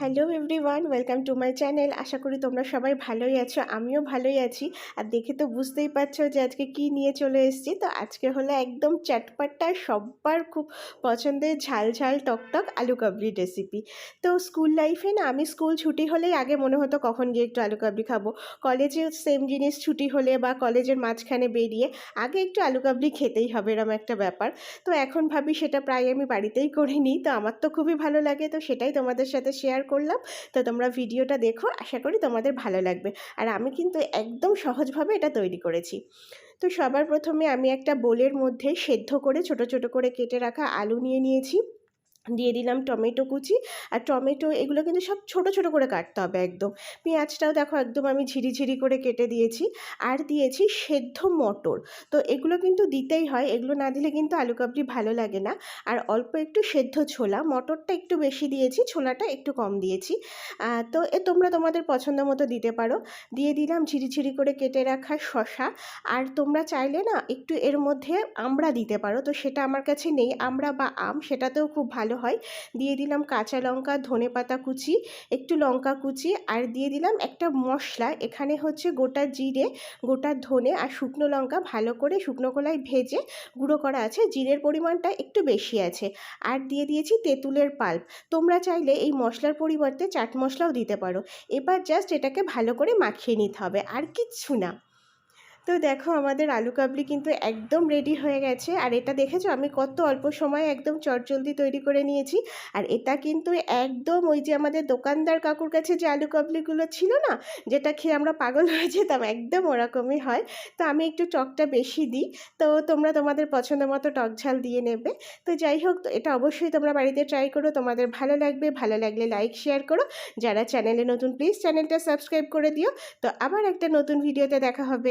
Hello everyone, welcome to my channel. আশা করি তোমরা সবাই ভালোই আছো, আমিও ভালোই আছি। আর দেখে তো বুঝতেই পারছ যে আজকে কি নিয়ে চলে এসেছি। তো আজকে হলো একদম চটপটা, সব্বার খুব পছন্দের ঝাল ঝাল টকটক আলু কাবলি রেসিপি তো স্কুল লাইফে না, আমি স্কুল ছুটি হলেই আগে মনে হতো কখন গিয়ে একটু আলু কাবলি খাব। কলেজে সেম জিনিস, ছুটি হলে বা কলেজের মাঝখানে বেরিয়ে আগে একটু আলু কাবলি খেতেই হবে এরম একটা ব্যাপার। তো এখন ভাবি সেটা প্রায় আমি বাড়িতেই করে নিই, তো আমার তো খুবই ভালো লাগে। তো সেটাই তোমাদের সাথে শেয়ার করলাম। তো তোমরা ভিডিওটা দেখো, আশা করি তোমাদের ভালো লাগবে। আর আমি কিন্তু একদম সহজভাবে এটা তৈরি করেছি। তো সবার প্রথমে আমি একটা বোলের মধ্যে সেদ্ধ করে, ছোট ছোট করে কেটে রাখা আলু নিয়ে নিয়েছি। দিয়ে দিলাম টমেটো কুচি। আর টমেটো এগুলো কিন্তু সব ছোট ছোট করে কাটতে হবে একদম। পেঁয়াজটাও দেখো একদম আমি ঝিরি ঝিরি করে কেটে দিয়েছি। আর দিয়েছি সেদ্ধ মটর। তো এগুলো কিন্তু দিতেই হয়, এগুলো না দিলে কিন্তু আলু কাবলি ভালো লাগে না। আর অল্প একটু সেদ্ধ ছোলা, মটরটা একটু বেশি দিয়েছি, ছোলাটা একটু কম দিয়েছি। তো এ তোমরা তোমাদের পছন্দ মতো দিতে পারো। দিয়ে দিলাম ঝিরিঝিরি করে কেটে রাখা শশা আর তোমরা চাইলে না একটু এর মধ্যে আমরা দিতে পারো। তো সেটা আমার কাছে নেই, আমরা বা আম, সেটাতেও খুব ভালো হয়। দিয়ে দিলাম কাঁচা লঙ্কা, ধনে পাতা কুচি, একটু লঙ্কা কুচি আর দিয়ে দিলাম একটা মশলা। এখানে হচ্ছে গোটা জিরে, গোটা ধনে আর শুকনো লঙ্কা ভালো করে শুকনো কলায় ভেজে গুঁড়ো করা আছে। জিরের পরিমাণটা একটু বেশি আছে। আর দিয়ে দিয়েছি তেঁতুলের পাল্প। তোমরা চাইলে এই মশলার পরিবর্তে চাট মশলাও দিতে পারো। এবার জাস্ট এটাকে ভালো করে মাখিয়ে নিতে হবে। আর কিচ্ছু না। তো দেখো আমাদের আলু কাবলি কিন্তু একদম রেডি হয়ে গেছে। আর এটা দেখেছ? আমি কত অল্প সময় একদম চটজলদি তৈরি করে নিয়েছি। আর এটা কিন্তু একদম ওই যে আমাদের দোকানদার কাকুর কাছে যে আলু কাবলিগুলো ছিল না, যেটা খেয়ে আমরা পাগল হয়ে যেতাম, একদম ওরকমই হয়। তো আমি একটু টকটা বেশি দিই। তো তোমরা তোমাদের পছন্দ মতো টক ঝাল দিয়ে নেবে। তো যাই হোক, তো এটা অবশ্যই তোমরা বাড়িতে ট্রাই করো। তোমাদের ভালো লাগবে। ভালো লাগলে লাইক শেয়ার করো। যারা চ্যানেলে নতুন প্লিজ চ্যানেলটা সাবস্ক্রাইব করে দিও। তো আবার একটা নতুন ভিডিওতে দেখা হবে।